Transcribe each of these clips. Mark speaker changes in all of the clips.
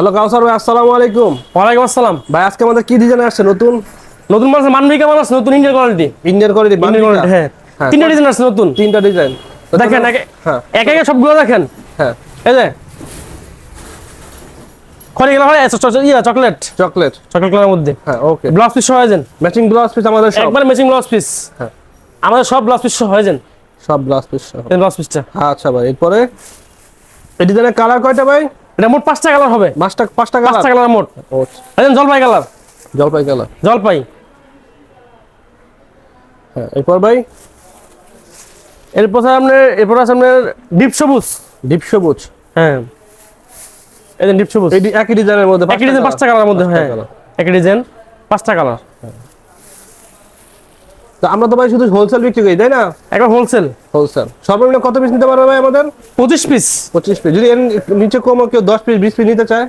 Speaker 1: Hello কাউসার ভাই আসসালামু আলাইকুম।
Speaker 2: ওয়ালাইকুম আসসালাম।
Speaker 1: ভাই আজকে আমাদের কি ডিজাইন আসছে? নতুন?
Speaker 2: নতুন মাল আছে মানবিকা আছে নতুন Indian quality
Speaker 1: Indian quality
Speaker 2: quality হ্যাঁ।
Speaker 1: হ্যাঁ,
Speaker 2: তিনটা ডিজাইন আছে নতুন।
Speaker 1: তিনটা ডিজাইন
Speaker 2: দেখেন
Speaker 1: হ্যাঁ।
Speaker 2: এক একে সবগুলো দেখেন।
Speaker 1: হ্যাঁ।
Speaker 2: এই যে। খড়ি গেলা হয় ইয়া চকলেট
Speaker 1: চকলেট।
Speaker 2: চকলেট কালারের মধ্যে।
Speaker 1: হ্যাঁ ওকে
Speaker 2: ব্লাউজ পিস হয়ে যান।
Speaker 1: ম্যাচিং ব্লাউজ পিস আমাদের সব।
Speaker 2: একবার ম্যাচিং ব্লাউজ পিস
Speaker 1: হ্যাঁ।
Speaker 2: আমাদের সব ব্লাউজ পিস হয়ে যান।
Speaker 1: সব ব্লাউজ পিস
Speaker 2: এই ব্লাউজ পিসটা
Speaker 1: আচ্ছা ভাই এরপরে? এই ডিজাইনের কালার কয়টা ভাই?
Speaker 2: এটা মোট পাঁচটা কালার হবে।
Speaker 1: পাঁচটা পাঁচটা
Speaker 2: পাঁচটা
Speaker 1: কালার
Speaker 2: কালার মোট এই জলপাই কালার।
Speaker 1: জলপাই কালার।
Speaker 2: জলপাই।
Speaker 1: হ্যাঁ এরপর ভাই?
Speaker 2: এরপর আছে আপনার এরপর আছে আপনার ডিপ সবুজ।
Speaker 1: ডিপ সবুজ।
Speaker 2: হ্যাঁ। এই ডিপ সবুজ।
Speaker 1: একই ডিজাইনের মধ্যে
Speaker 2: একই ডিজাইন পাঁচটা কালারের মধ্যে হ্যাঁ। একই ডিজাইন পাঁচটা কালার।
Speaker 1: তো আমরা তো ভাই শুধু হোলসেল বিক্রি করি তাই না?
Speaker 2: একবার হোলসেল
Speaker 1: হোলসেল সর্বনিম্ন কত পিস নিতে পারবে ভাই আমাদের?
Speaker 2: পঁচিশ পিস
Speaker 1: পঁচিশ পিস যদি এর নিচে কমও কেউ দশ পিস বিশ পিস নিতে চায়?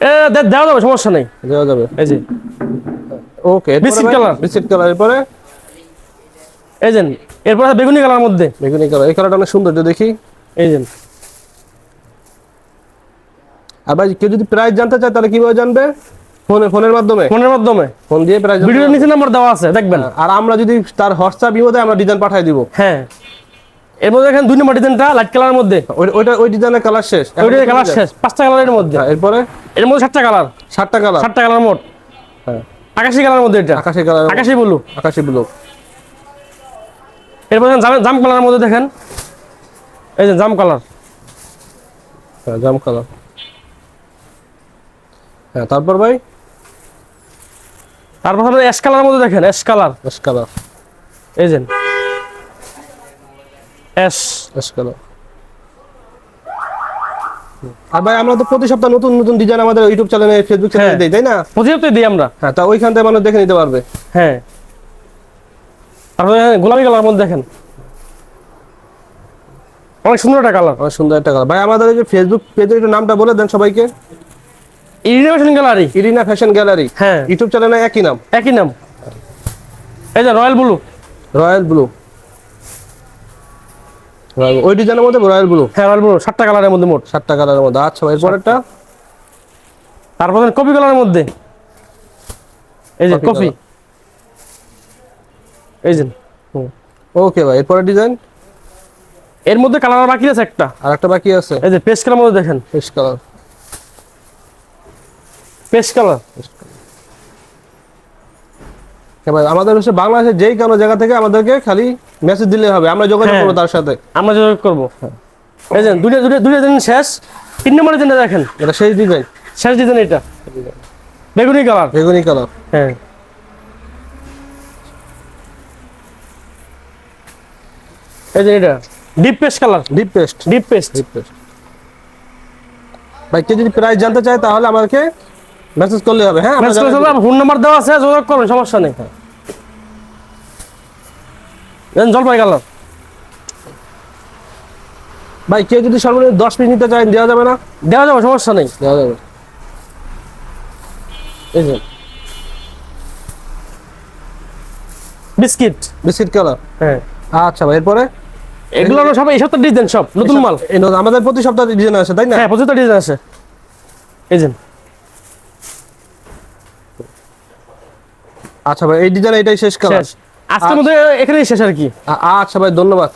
Speaker 2: এ দেওয়া যাবে সমস্যা নেই।
Speaker 1: দেওয়া যাবে।
Speaker 2: এই যে।
Speaker 1: ওকে। বিস্কিট কালার এরপরে?
Speaker 2: এই যে এরপর বেগুনি কালার মধ্যে।
Speaker 1: বেগুনি কালার এই কালারটা অনেক সুন্দর দেখি।
Speaker 2: এই যে।
Speaker 1: আর ভাই কেউ যদি প্রাইস জানতে চায় তাহলে কীভাবে জানবে? ফোনে ফোনের মাধ্যমে?
Speaker 2: ফোনের মাধ্যমে।
Speaker 1: ফোন দিয়ে প্রাইস
Speaker 2: ভিডিওর নিচে নাম্বার দেওয়া আছে দেখবেন।
Speaker 1: আর আমরা যদি তার হোয়াটসঅ্যাপ ইমো দেয় আমরা ডিজাইন পাঠিয়ে দিব।
Speaker 2: হ্যাঁ। এর মধ্যে দেখেন দুই নম্বর ডিজাইনটা লাইট কালারের মধ্যে।
Speaker 1: ওইটা ওই ডিজাইনের কালার শেষ।
Speaker 2: ওইটা কালার শেষ পাঁচটা কালারের মধ্যে।
Speaker 1: হ্যাঁ, এরপরে?
Speaker 2: এর মধ্যে সাতটা কালার
Speaker 1: সাতটা কালার
Speaker 2: সাতটা কালার মোট।
Speaker 1: হ্যাঁ।
Speaker 2: আকাশি কালারের মধ্যে এটা।
Speaker 1: আকাশি কালার
Speaker 2: আকাশি ব্লু
Speaker 1: আকাশি ব্লু
Speaker 2: এরপর দেখেন জাম জাম কালারের মধ্যে দেখেন। এই যে জাম কালার
Speaker 1: হ্যাঁ জাম কালার হ্যাঁ তারপর ভাই?
Speaker 2: তারপর আপনার অ্যাশ কালারের মধ্যে দেখেন অ্যাশ কালার
Speaker 1: এস কালার
Speaker 2: এই যে। অ্যাশ
Speaker 1: এস কালার আর ভাই আমরা তো প্রতি সপ্তাহ নতুন নতুন ডিজাইন আমাদের ইউটিউব চ্যানেলে ফেসবুক চ্যানেলে। দেই তাই না?
Speaker 2: প্রতিহতে দিই আমরা।
Speaker 1: হ্যাঁ তা ওইখান থেকে মানুষ দেখে নিতে পারবে।
Speaker 2: হ্যাঁ। তারপরে গোলাপি কালার মধ্যে দেখেন। অনেক সুন্দর একটা কালার
Speaker 1: অনেক সুন্দর একটা কালার ভাই আমাদের যে ফেসবুক পেজের একটু নামটা বলে দেন সবাইকে।
Speaker 2: ইরিনেশন গ্যালারি
Speaker 1: ইরিনা ফ্যাশন গ্যালারি
Speaker 2: হ্যাঁ।
Speaker 1: ইউটিউব চ্যানেলে একই নাম?
Speaker 2: একই নাম। এই যে রয়্যাল ব্লু
Speaker 1: রয়্যাল ব্লু ওই ডিজাইনের মধ্যে রয়্যাল ব্লু
Speaker 2: হ্যাঁ রয়্যাল ব্লু সাতটা কালারের মধ্যে মোট।
Speaker 1: সাতটা কালারের মধ্যে। আচ্ছা ভাই এরপরেরটা
Speaker 2: তারপর কপি কালারের মধ্যে। এই যে কফি এই যে।
Speaker 1: ওকে ভাই এরপরের ডিজাইন
Speaker 2: এর মধ্যে কালার বাকি আছে একটা।
Speaker 1: আর একটা বাকি আছে।
Speaker 2: এই যে পেস্ট কালার মধ্যে দেখেন।
Speaker 1: ফিশ কালার
Speaker 2: পেস্ট কালার
Speaker 1: হ্যাঁ আমাদের হচ্ছে বাংলাদেশের যেই কোনো জায়গা থেকে আমাদেরকে খালি মেসেজ দিলে হবে। আমরা যোগাযোগ
Speaker 2: হ্যাঁ।
Speaker 1: করব তার সাথে।
Speaker 2: আমরা যোগাযোগ করব। এই যে দুটো দুটো দুটো দিন শেষ। তিন নম্বরের জন্য দেখেন।
Speaker 1: এটা সেই ডিজাইন
Speaker 2: শেষ ডিজাইন এটা। বেগুনি কালার
Speaker 1: বেগুনি কালার
Speaker 2: হ্যাঁ। এই যে এটা। Deep paste colour
Speaker 1: deep paste
Speaker 2: deep paste
Speaker 1: deep paste ভাই যদি প্রাইস জানতে চায় তাহলে আমাকে মেসেজ করলে হবে হ্যাঁ আমরা জানাই দিব।
Speaker 2: ফোন নাম্বার দেওয়া আছে যোগাযোগ করবেন সমস্যা নেই। দেন জলপাই কালার
Speaker 1: ভাই কেউ যদি সর্বনিম্ন দশ পিস নিতে চায় দেওয়া যাবে না?
Speaker 2: দেওয়া যাবে সমস্যা নেই।
Speaker 1: দেওয়া যাবে।
Speaker 2: এই যে। বিস্কিট।
Speaker 1: Biscuit colour?
Speaker 2: হ্যাঁ।
Speaker 1: আচ্ছা ভাই এরপরে?
Speaker 2: এগুলো সব এই সপ্তাহ ডিজাইন সব নতুন মাল।
Speaker 1: এই আমাদের প্রতি সপ্তাহে ডিজাইন আছে তাই না?
Speaker 2: হ্যাঁ পঁচাত্তর ডিজাইন আছে। এই যে।
Speaker 1: আচ্ছা ভাই এই ডিজাইন এটাই শেষ কালার?
Speaker 2: আজকের মধ্যে এখানেই শেষ আর কি।
Speaker 1: আচ্ছা ভাই ধন্যবাদ।